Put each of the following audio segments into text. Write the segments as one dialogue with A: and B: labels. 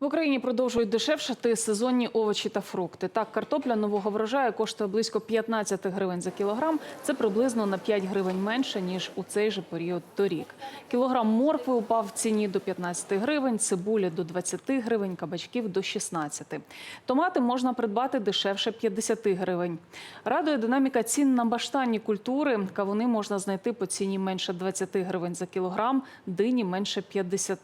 A: В Україні продовжують дешевшати сезонні овочі та фрукти. Так, картопля нового врожаю коштує близько 15 гривень за кілограм. Це приблизно на 5 гривень менше ніж у цей же період торік. Кілограм моркви упав в ціні до 15 гривень, цибулі до 20 гривень, кабачків до 16. Томати можна придбати дешевше 50 гривень. Радує динаміка цін на баштанні культури. Кавуни можна знайти по ціні менше 20 гривень за кілограм, дині менше 50.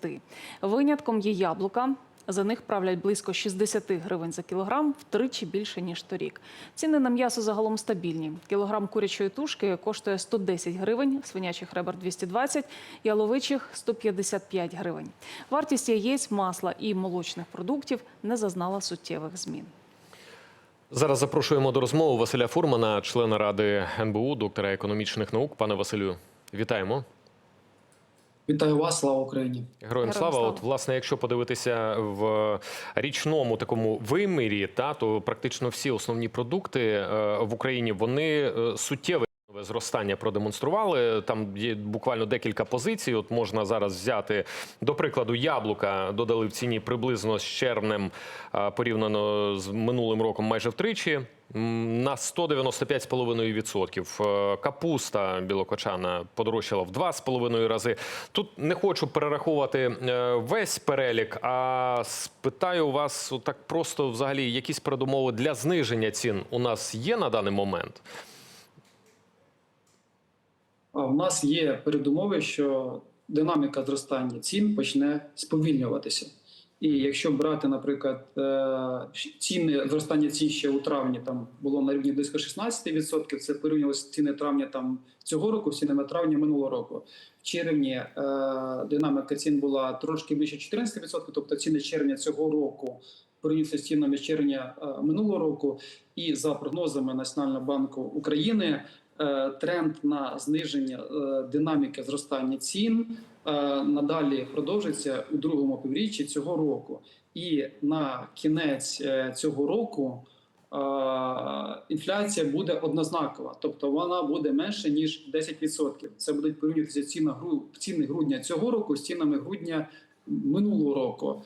A: Винятком є яблука. За них правлять близько 60 гривень за кілограм, втричі більше ніж торік. Ціни на м'ясо загалом стабільні. Кілограм курячої тушки коштує 110 гривень, свинячих ребер 220, яловичих 155 гривень. Вартість яєць, масла і молочних продуктів не зазнала суттєвих змін.
B: Зараз запрошуємо до розмови Василя Фурмана, члена ради НБУ, доктора економічних наук. Пане Василю, вітаємо.
C: Вітаю вас, слава Україні!
B: Героям
A: Героям
B: слава.
A: слава.
B: От, власне, якщо подивитися в річному такому вимірі, та то практично всі основні продукти е, в Україні вони е, зростання продемонстрували. Там є буквально декілька позицій. От можна зараз взяти до прикладу, яблука додали в ціні приблизно з червнем порівняно з минулим роком майже втричі. На 195,5%. Е, Капуста білокочана подорожчала в 2,5 рази. Тут не хочу перераховувати е, весь перелік, а спитаю вас так просто взагалі якісь передумови для зниження цін у нас є на даний момент.
C: В нас є передумови, що динаміка зростання цін почне сповільнюватися. І якщо брати, наприклад, е, ціни зростання цін ще у травні там було на рівні близько 16%, це порівнювалося ціни травня там цього року, з цінами травня минулого року. В червні е, динаміка цін була трошки більше 14%, тобто ціни червня цього року порівнюються з цінами червня е, минулого року. І за прогнозами Національного банку України тренд на зниження е, динаміки зростання цін е, надалі продовжиться у другому півріччі цього року. І на кінець е, цього року е, інфляція буде однознакова, тобто вона буде менше ніж 10%. Це будуть порівнюватися ціни грудня цього року з цінами грудня минулого року.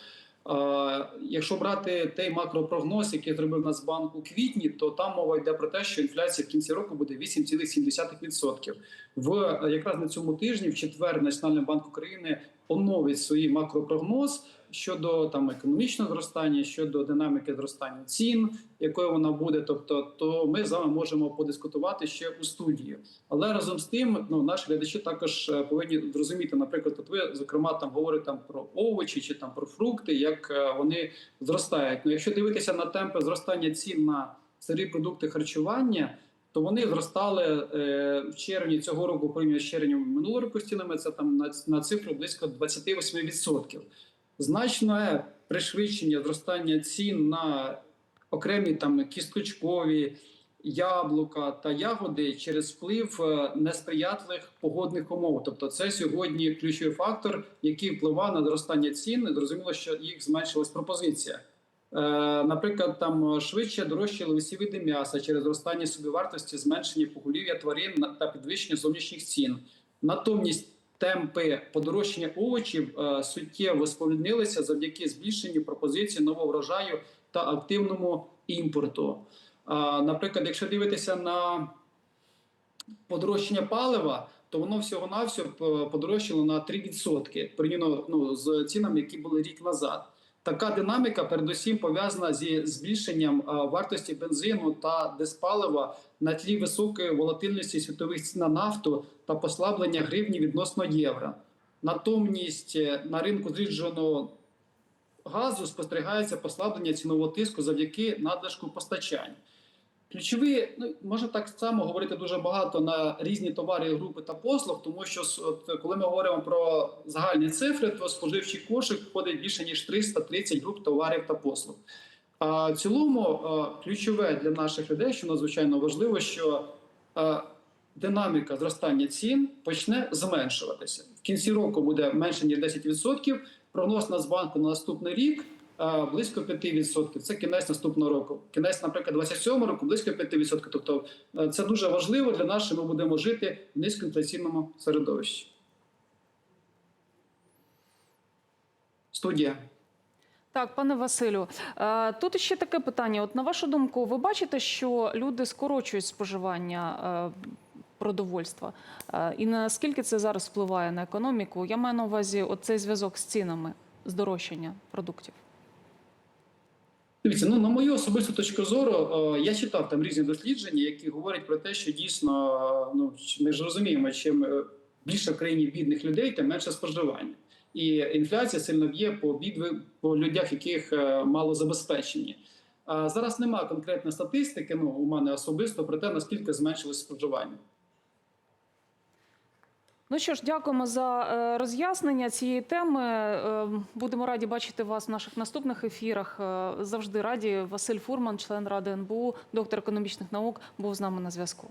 C: Е, Якщо брати той макропрогноз, який зробив Нацбанк у квітні, то там мова йде про те, що інфляція в кінці року буде 8,7%. В е, якраз на цьому тижні, в четвер, Національний банк України оновить свій макропрогноз щодо там економічного зростання, щодо динаміки зростання цін, якою вона буде. Тобто, то ми з вами можемо подискутувати ще у студії. Але разом з тим, ну наші глядачі також е, повинні зрозуміти, наприклад, от ви зокрема там говорите там про овочі чи там про фрукти, як е, вони зростають. Ну, якщо дивитися на темпи зростання цін на сирі продукти харчування. То вони зростали е, в червні цього року, порівняно з червнем минулого року з цінами, це там на, на цифру близько 28%. Значне пришвидшення зростання цін на окремі там кісточкові яблука та ягоди через вплив е, несприятливих погодних умов. Тобто, це сьогодні ключовий фактор, який впливає на зростання цін. Зрозуміло, що їх зменшилась пропозиція. Е, Наприклад, там швидше дорожчали усі види м'яса через зростання собівартості, зменшення поголів'я тварин та підвищення зовнішніх цін. Натомість темпи подорожчання овочів е, суттєво сповільнилися завдяки збільшенню пропозиції нового врожаю та активному імпорту. Наприклад, якщо дивитися на подорожчання палива, то воно всього навсього подорожчало на 3% порівняно ну, з цінами, які були рік назад. Така динаміка передусім пов'язана зі збільшенням вартості бензину та диспалива на тлі високої волатильності світових цін на нафту та послаблення гривні відносно євро. Натомість е, на ринку зрідженого газу спостерігається послаблення цінового тиску завдяки надлишку постачань. Ключові, ну можна так само говорити дуже багато на різні товари, групи та послуг, тому що от, коли ми говоримо про загальні цифри, то споживчий кошик входить більше ніж 330 груп товарів та послуг. А в цілому ключове для наших людей, що надзвичайно важливо, що динаміка зростання цін почне зменшуватися. В кінці року буде менше ніж 10%. Прогноз Нацбанку на наступний рік близько 5%. Це кінець наступного року. Кінець, наприклад, 27 року близько 5%. Тобто е, це дуже важливо для нас, що ми будемо жити в низькоінфляційному середовищі. Студія.
A: Так, пане Василю, е, тут ще таке питання. От на вашу думку, ви бачите, що люди скорочують споживання е, продовольства? Е, І наскільки це зараз впливає на економіку? Я маю на увазі оцей зв'язок з цінами, здорожчання продуктів.
C: Дивіться, ну на мою особисту точку зору, е, я читав там різні дослідження, які говорять про те, що дійсно е, ну ми ж розуміємо, чим е, більше в країні бідних людей, тим менше споживання. І інфляція сильно б'є по бідви по людях, яких мало забезпечені. А зараз немає конкретної статистики, ну у мене особисто про те, наскільки зменшилось споживання.
A: Ну що ж, дякуємо за е, роз'яснення цієї теми. Е, Будемо раді бачити вас в наших наступних ефірах. Е, Завжди раді. Василь Фурман, член ради НБУ, доктор економічних наук, був з нами на зв'язку.